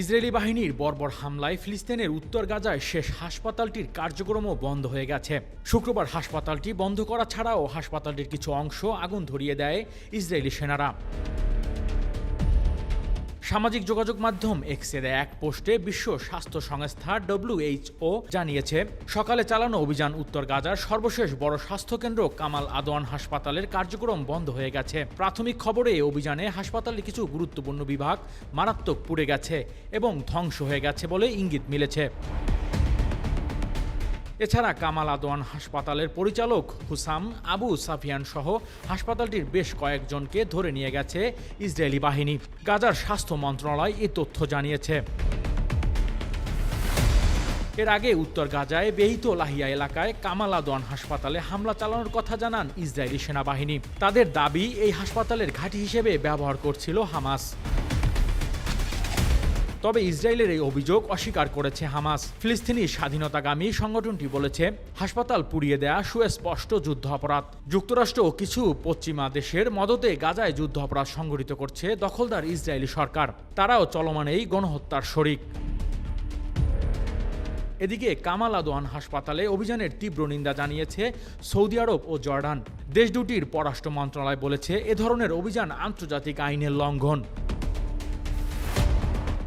Israeli বাহিনীর বর্বর হামলায় ফিলিস্তিনের উত্তর গাজায় শেষ হাসপাতালটির কার্যক্রমও বন্ধ হয়ে গেছে। শুক্রবার হাসপাতালটি বন্ধ করা ছাড়াও হাসপাতালটির কিছু অংশ আগুন ধরিয়ে দেয় ইসরায়েলি সেনারা। সামাজিক যোগাযোগ মাধ্যম এক্সের এক পোস্টে বিশ্ব স্বাস্থ্য সংস্থা ডব্লিউএইচও জানিয়েছে, সকালে চালানো অভিযান উত্তর গাজার সর্বশেষ বড় স্বাস্থ্যকেন্দ্র কামাল আদওয়ান হাসপাতালের কার্যক্রম বন্ধ হয়ে গেছে। প্রাথমিক খবরে অভিযানে হাসপাতালের কিছু গুরুত্বপূর্ণ বিভাগ মারাত্মক পুড়ে গেছে এবং ধ্বংস হয়ে গেছে বলে ইঙ্গিত মিলেছে। এছাড়া কামাল আদওয়ান হাসপাতালের পরিচালক হুসাম আবু সাফিয়ান সহ হাসপাতালটির বেশ কয়েকজনকে ধরে নিয়ে গেছে ইসরায়েলি বাহিনী। গাজার স্বাস্থ্য মন্ত্রণালয় এ তথ্য জানিয়েছে। এর আগে উত্তর গাজায় বেহিত লাহিয়া এলাকায় কামাল আদওয়ান হাসপাতালে হামলা চালানোর কথা জানান ইসরায়েলি সেনাবাহিনী। তাদের দাবি, এই হাসপাতালের ঘাঁটি হিসেবে ব্যবহার করছিল হামাস। তবে ইসরায়েলের এই অভিযোগ অস্বীকার করেছে হামাস। ফিলিস্তিনি স্বাধীনতাগামী সংগঠনটি বলেছে, হাসপাতাল পুড়িয়ে দেয়া সুস্পষ্ট যুদ্ধ অপরাধ। যুক্তরাষ্ট্র ও কিছু পশ্চিমা দেশের মদতে গাজায় যুদ্ধ অপরাধ সংঘটিত করছে দখলদার ইসরায়েলি সরকার। তারাও চলমান এই গণহত্যার শরিক। এদিকে কামাল আদওয়ান হাসপাতালে অভিযানের তীব্র নিন্দা জানিয়েছে সৌদি আরব ও জর্ডান। দেশ দুটির পররাষ্ট্র মন্ত্রণালয় বলেছে, এ ধরনের অভিযান আন্তর্জাতিক আইনের লঙ্ঘন।